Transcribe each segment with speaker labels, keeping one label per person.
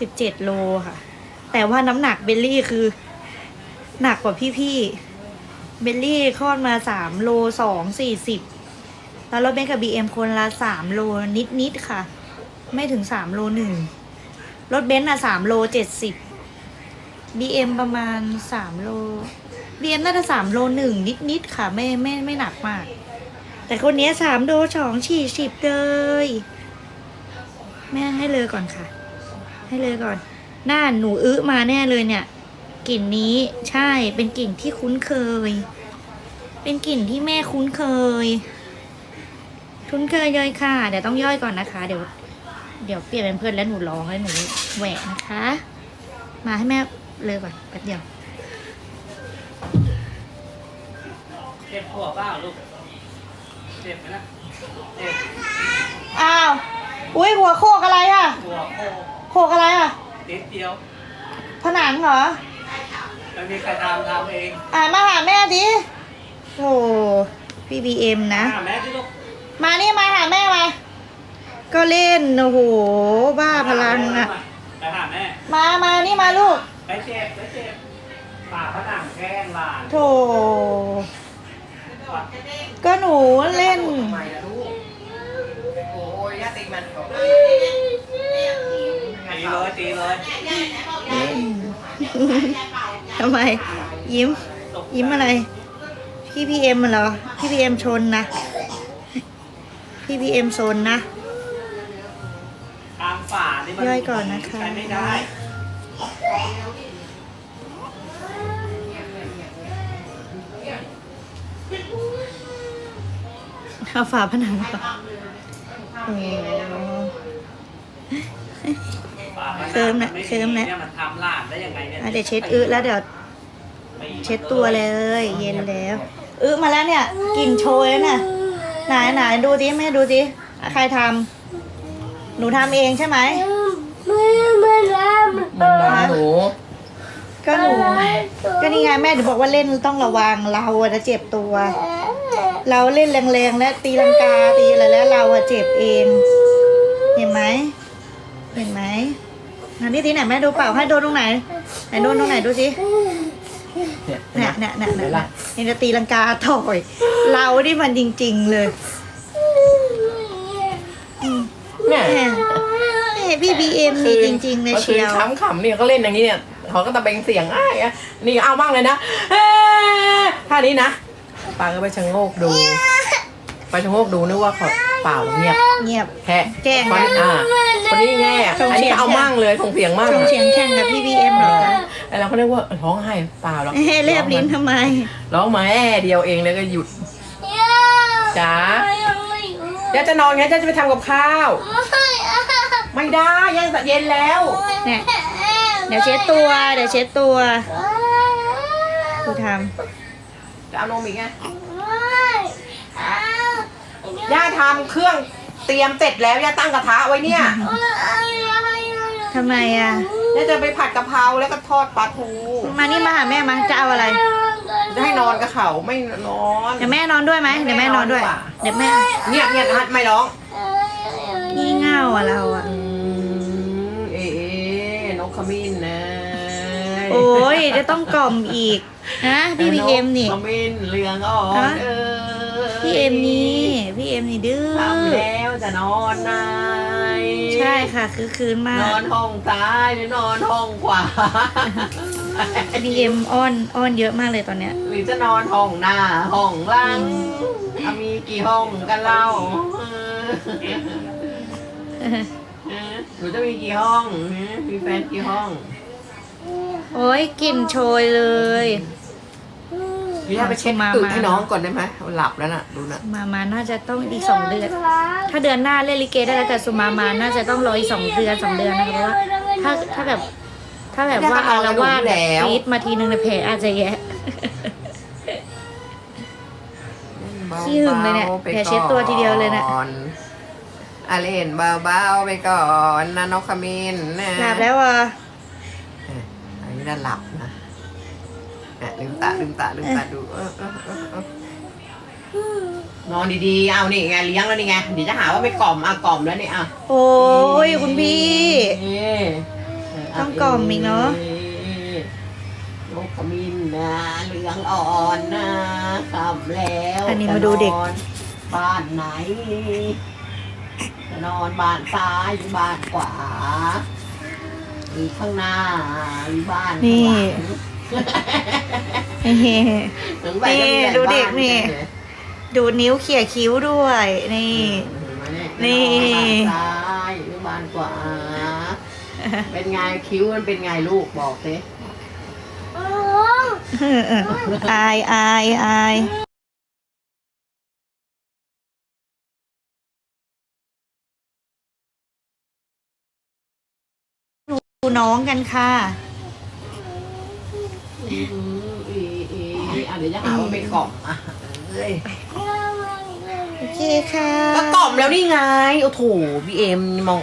Speaker 1: สิบเจ็ดโลค่ะ แต่ว่าน้ำหนักเบลลี่คือ หนักกว่าพี่ๆ เบลลี่คลอดมาสามโลสองสี่สิบแล้วรถเบนซ์กับบีเอ็มคนละสามโลนิดๆค่ะ ไม่ถึงสามโลหนึ่งรถเบนซ์อะสามโลเจ็ดสิบบีเอ็มประมาณสามโลบีเอ็มน่าจะสามโลหนึ่งนิดๆค่ะ ไม่ไม่ไม่หนักมาก แต่คนเนี้ยสามโลสองฉี่สิบเลย แม่ให้เลยก่อนค่ะ ให้เลยก่อน หน้าหนูอื้อมาแน่เลยเนี่ย กลิ่นนี้ใช่เป็นกลิ่นที่คุ้นเคย เป็นกลิ่นที่แม่คุ้นเคย คุ้นเคยเลยค่ะ เดี๋ยวต้องย่อยก่อนนะคะ เดี๋ยว เดี๋ยวเปลี่ยนเป็นเพื่อนแล้วหนูร้องแล้วหนูแหวกนะคะ มาให้แม่เลยก่อนแป๊บเดียว
Speaker 2: เจ็บหัวเปล่าลูกเจ็บไหมนะเจ็บ
Speaker 1: อ้าว อุ้ยหัวโคกอะไรอะ
Speaker 2: หัวโค
Speaker 1: โคกอะไรอะ
Speaker 2: นิดเดียว
Speaker 1: ผนังเหรอ
Speaker 2: ไม่มีใครทำทำเอง
Speaker 1: อ่ามาหาแม่ดิโอ้พี่บีเอ็มนะ
Speaker 2: หาแม่ที่ลูก
Speaker 1: มานี่มาหาแม่มาก็เล่นโอ้โหบ้าพลังอะ
Speaker 2: ไปหาแม่
Speaker 1: มามานี่มาลูก
Speaker 2: ไปเจ็บไปเจ็บปากผนังแกล้งหลาน
Speaker 1: โถก็หนูเล่น
Speaker 3: ทำไมล่ะลูก โอ้ยย่าตีมัน
Speaker 2: ตีเลยตีเลย
Speaker 1: ทำ ไม ยิ้ม ยิ้มอะไร พี่พีเอ็มเหรอ พี่พีเอ็มชนนะ พี่พีเอ็มชนนะ
Speaker 2: ทางฝานี่มัน
Speaker 1: ย่อยก่อนนะคะ
Speaker 2: ใช้ไม่ได้
Speaker 1: เอาฝาผนังก่อนโอ้
Speaker 2: ฝาผนัง
Speaker 1: เคิร์มนะ
Speaker 2: ไดี
Speaker 1: เคิร์มนะ
Speaker 2: เนี่ยมันทำหลานได้ยังไงเนี่ย
Speaker 1: อะเดี๋ยวเช็ดอึแล้วเดี๋ยว เช็ดตัวเลย เย็นแล้วอึมาแล้วเนี่ยกลิ่นโชยแล้วนี่ยไหนไหนดูดิแม่ดูดิใครทำหนูทำเองใช่ไหม
Speaker 3: มันน้ำหนู
Speaker 1: ก็หนูก็นี่ไงแม่ถึงบอกว่าเล่นต้องระวังเราอะจะเจ็บตัว เราเล่นแรงๆและตีลังกาตีอะไรแล้วเราอะเจ็บเอง เห็นไหมเห็นไหมนันนี่ทีไหนแม่ดูเปล่าให้โดนตรงไหนไหนโดนตรงไหนดูสิ
Speaker 3: เนี่ย
Speaker 1: เนี่ยเนี่ยเนี่ย
Speaker 3: เห็น
Speaker 1: เนี่ย
Speaker 3: ละ
Speaker 1: นี่จะตีลังกาถอย เราที่มันจริง ๆ เลยอืม
Speaker 3: เนี่ย
Speaker 1: แหมแหมพี่บีเอ็มนี่จริงๆเลย
Speaker 3: มื่อคื
Speaker 1: เชี
Speaker 3: น
Speaker 1: ยว
Speaker 3: ขำขำๆเนี่ยก็เล่นอย่างนี้เนี่ยเขาก็ตะเบงเสียงอ้ายอะนี่เอาบ้างเลยนะเอ้ยท่านี้นะปาก็ไปชะโงกดู ไปชะโงกดูนึกว่าเขาเปล่าเงียบ
Speaker 1: เงียบ
Speaker 3: แค่
Speaker 1: แกล้ง
Speaker 3: คนอ่าคนนี้แง่อะ
Speaker 1: ส่ง
Speaker 3: อัน
Speaker 1: เสี
Speaker 3: นี้
Speaker 1: ยง
Speaker 3: เอามั่งเลยส่งเสียงมั่ง
Speaker 1: ส่งเสียงแข่งกับพี่บีเอ็มเหรอคะ
Speaker 3: แต่เราก็นึกว่าร้องไห้เปล่าหรอก
Speaker 1: เฮ้เรียบลิ้นทำไม
Speaker 3: ร้องมาแอ่เดียวเองแล้วก็หยุดจ๋าย่าจะนอนไงย่าจะไปทำกับข้าว ไม่ได้ย่าจะเย็นแล้ว
Speaker 1: เนี่ยเดี๋ยวเช็ดตัว เดี๋ยวเช็ดตัวดูท
Speaker 3: จะเอานมอีกไงย่าทำเครื่องเตรียมเสร็จแล้วย่าตั้งกระทะไว้เนี่ยำ
Speaker 1: ทำไมอะ
Speaker 3: ย่าจะไปผัดกะเพราแล้วก็ทอดปลาทู
Speaker 1: มานี่มาหาแม่มาจะเอาอะไร
Speaker 3: จะให้นอนกับเขาไม่นอน
Speaker 1: เดี๋ยวแม่นอนด้วยไหมเดี๋ยวแม่นอนด้วย เดี๋ยวแม่
Speaker 3: เงียบเงียบฮัทไม่ร้อง
Speaker 1: งี่เง่าอะเราอะ
Speaker 3: อืมเอ๋นกขมิ้นนะ
Speaker 1: โอ้ยจะต้องกล่อมอีกนะพี่บีเอ็มนี่
Speaker 3: ขมิ้นเหลืองอ่อน
Speaker 1: ฮะ
Speaker 3: เออ
Speaker 1: พี่เอ็มนี่พี่เอ็มนี่ดื้อ
Speaker 3: ทำแล้ว จะนอนไหน
Speaker 1: ใช่ค่ะ คือคืนมาน
Speaker 3: อกนห้องซ้ายหรือนอนห้องขวา
Speaker 1: บีเอ็มอ้อนอ้อนเยอะมากเลยตอนเนี้ย
Speaker 3: หรือจะนอนห้องหน้าห้องหล่างอะมีกี่ห้องกันเล่าเออเออหนูจะมีกี่ห้องเออมีแฟนกี่ห้อง
Speaker 1: โอ้ยกลิ่นโชยเลย
Speaker 3: พี่ถ้าไปเช็ด
Speaker 1: มา
Speaker 3: อึ
Speaker 1: มา
Speaker 3: ให้น้องก่อนได้ไหมหลับแล้วน่ะ ดูน่ะ
Speaker 1: มามาน่าจะต้องอีกสองเดือน ถ้าเดือนหน้าเล่นลิเกได้แล้วแต่สุมามาน่าจะต้องรออีกสองเดือนสองเดือนนะคะเพราะว่าถ้าถ้าแบบ ถ้าแบบว่าอารวาสแบบฟีดมาทีนึงในยแผลอาจจะแย่ ขี้หึงเลยเนี่ย
Speaker 3: บาๆไป
Speaker 1: แผลเช็ดตัวทีเดียวเลยเนี่ย
Speaker 3: ก่อนอะเล่นเบาๆไปก่อนนะนกขมิ้นนะ
Speaker 1: หลับแล้วอะ
Speaker 3: เอออันนี้น่าหลับนะ เนี่ยลืมตาลืมตาลืมตาดูเออเออเออเออนอนดีๆ เอานี่ไงเลี้ยงแล้วนี่ไงเดี๋ยวจะหาว่าไปกล่อมอะกล่อมแล้วนี่อะ
Speaker 1: โอ้ยคุณพี่
Speaker 3: นี่เอ
Speaker 1: ต้องกล่อมอีกเนอะ
Speaker 3: นกขมิ้นนะเหลืองอ่อนนะกลับแล้ว
Speaker 1: อันนี้มาดูเด็ก
Speaker 3: จะนอนบ้านไหนจะนอนบ้านซ้ายหรือบ้านขวาหรือข้างหน้าหรือบ้านข้าง
Speaker 1: นี่
Speaker 3: หลัง
Speaker 1: นี่
Speaker 3: แต่
Speaker 1: ดูเด็กนี่ ดูนิ้วเขี่ยคิ้วด้วย นี่ นี่
Speaker 3: บานซ้ายหรือบานขวาเป็นไงคิ้วมันเป็นไงลูกบอกสิ
Speaker 1: อายอายอายดูน้องกันค่ะ
Speaker 3: อีอีอะเดี๋ยวจะหาว่าไม่กล่อมอะเอ้ย
Speaker 1: โอเคค่ะ
Speaker 3: ก็กล่อมแล้วนี่ไง โอ้โถพี่เอ็มมอง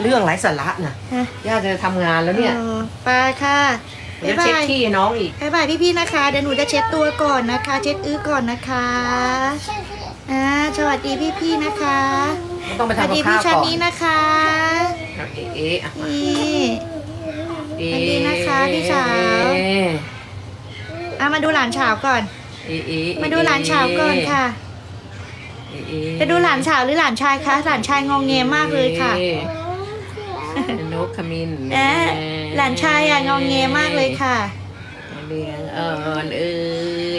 Speaker 3: เรื่องไร้สาระน่ะ
Speaker 1: ฮะ
Speaker 3: ย่าจะทำงานแล้วเนี่ย
Speaker 1: ออไปค่ะ
Speaker 3: เดี๋
Speaker 1: บ๊า
Speaker 3: ยว
Speaker 1: ย
Speaker 3: เช็ด
Speaker 1: บาย
Speaker 3: ขี้ให้น้องอีก
Speaker 1: บ๊ายบายพี่ๆนะคะเดี๋ยวหนูจะเช็ดตัวก่อนนะคะ เช็ดอื้อก่อนนะคะอ่าสวัสดีพี่ๆนะคะ
Speaker 3: ต้องไป
Speaker 1: สวัส
Speaker 3: ทำกั
Speaker 1: ดี
Speaker 3: ข้า
Speaker 1: พี่
Speaker 3: ว
Speaker 1: ชัน
Speaker 3: ก่อน
Speaker 1: นี้นะคะ
Speaker 3: เอาเอ๊ะเอ๊ะอะ
Speaker 1: นี่
Speaker 3: เอ๊ะ
Speaker 1: สวัสดีนะคะพี่สาว
Speaker 3: เอ๊ะ
Speaker 1: อะมาดูหลานเฉาก่อน
Speaker 3: เอ๊ะเอ๊ะ
Speaker 1: มาดูหลานเฉาก่อนค่ะ
Speaker 3: เอ๊ะเอ๊ะ
Speaker 1: จะดูหลานเฉาหรือหลานชายคะ หลานชายงองเงมากเลยค่ะ
Speaker 3: เอ๊นกขมิ้น
Speaker 1: เอ๊ะหลานชายอะงองเงมากเลยค่ะ
Speaker 3: เลี้ยงอ่อนเอ้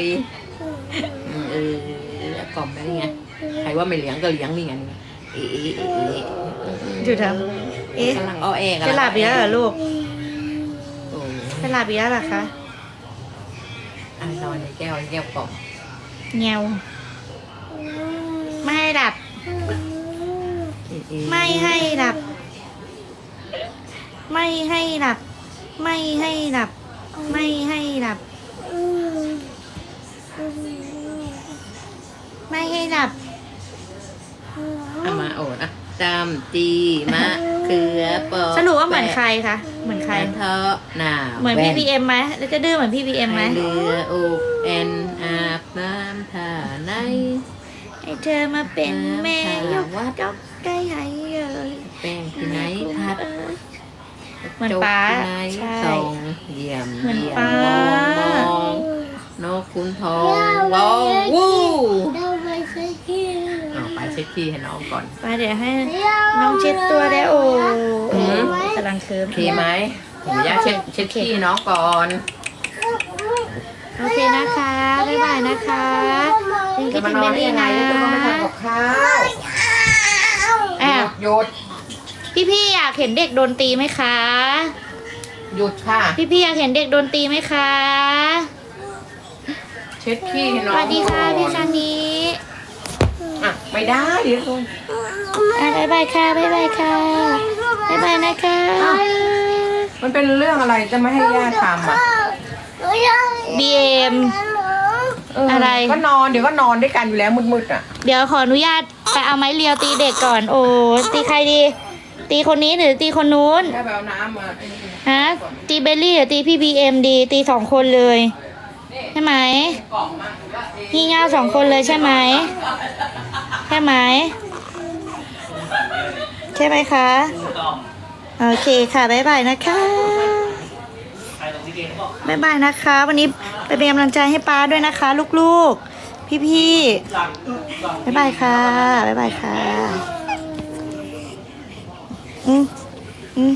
Speaker 3: ยเออกล่อมได้ไงใครว่าไม่เลี้ยงก็เลี้ยงนี่ไงนี่เอ๊ะเอ๊ะเอ๊ะเอ๊ะ
Speaker 1: ดูทำเอ๊ะ
Speaker 3: กำลังอ้อแอก
Speaker 1: จะหลับอีกแล้วเหรอลูก
Speaker 3: โอ้
Speaker 1: จะหลับอีกแล้วเหรอคะ
Speaker 3: อะนอนในแก้วในแก้วกล่อม
Speaker 1: เงียวไม่ให้หลับ
Speaker 3: เอ๊ะเอ๊ะ
Speaker 1: ไม่ให้หลับ ไม่ให้หลับ ไม่ให้หลับ ไม่ให้หลับ ไม่ให้หลับ
Speaker 3: เอามาโอดอะจำจีมะเขือปอ
Speaker 1: สรุปว่าเหมือนใครคะเหมือนใคร
Speaker 3: แอนเทาะหนา
Speaker 1: เหมือน
Speaker 3: แว่
Speaker 1: พี่พีเอ็มไหมแล้วจะดื้อเหมือนพี่พีเอ็มไหม
Speaker 3: ให้เรืออกแอนอาบน้ำท่าไหน
Speaker 1: ให้เธอมาเป็นแม่ยกยกได้ไงเอ่ย
Speaker 3: แป้งที่ไหนพัด
Speaker 1: เอ่ยเหมือนป๊า
Speaker 3: จกที่ไหน
Speaker 1: ใช่
Speaker 3: ส่องเยี่ยม
Speaker 1: เหมือน
Speaker 3: เยี่ยม
Speaker 1: ป๊า
Speaker 3: มองมองนกคุณทองร้องวู้เอาไปเช็ดขี้ให้น้องก่อน
Speaker 1: ไปเดี๋ยวให้น้องเช็ดตัวได้โอ้
Speaker 3: หืม
Speaker 1: กำลังเคิร์ม
Speaker 3: โอเคไหมเดี๋ยวย่าเช็ดเช็ดขี้ให้น้องก่อน
Speaker 1: โอเคนะคะ บ๊ายบายนะคะยังคิ
Speaker 3: จะ
Speaker 1: ด
Speaker 3: มา
Speaker 1: ถึง
Speaker 3: นอ
Speaker 1: เบ
Speaker 3: น
Speaker 1: ล
Speaker 3: ได้
Speaker 1: ลี่
Speaker 3: ยังไง
Speaker 1: นะ
Speaker 3: จะต้องไปทำกับข้าว
Speaker 1: อะ
Speaker 3: หยุด
Speaker 1: พี่ๆอยากเห็นเด็กโดนตีไหมคะ
Speaker 3: หยุดค่ะ
Speaker 1: พี่ๆอยากเห็นเด็กโดนตีไหมคะ
Speaker 3: เช็ดขี้ให้
Speaker 1: ส
Speaker 3: น้อง
Speaker 1: วัสดีค่ะ
Speaker 3: ก่อน
Speaker 1: พี่ชานี
Speaker 3: อะ ไม่ได้เดี๋ยวก่อน
Speaker 1: อะบ๊ายบายค่ะบ๊ายบายค่ะบ๊ายบายนะคะ
Speaker 3: มันเป็นเรื่องอะไรจะไม่ให้ย่าทำอะ
Speaker 1: บีเอ็ม
Speaker 3: เออ
Speaker 1: อะไร
Speaker 3: ก็นอนเดี๋ยวก็นอนด้วยกันอยู่แล้วมืดๆอะ
Speaker 1: เดี๋ยวขออนุญาตไปเอาไม้เรียวตีเด็กก่อน โอ้ตีใครดี ตีคนนี้หรือตีคนนู้น
Speaker 3: ถ้าไปเอาน้ำมาไอ้นี่
Speaker 1: ฮะตีเบลลี่หรือตีพี่บีเอ็มดี ตีสองคนเลยใช่ไหม
Speaker 3: กล่องมาหรือว่าเอง
Speaker 1: งี่เง่าสองคนเลยใช่ไหม ใช่ไหมใช่ไหมคะโอเคค่ะบ๊ายบายนะคะ
Speaker 2: บ๊า
Speaker 1: ยบายนะคะ วันนี้ไปเป็นกำลังใจให้ป้าด้วยนะคะ ลูกๆ พี่ๆบ๊ายบายค่ะบ๊ายบายค่ะอืมอืม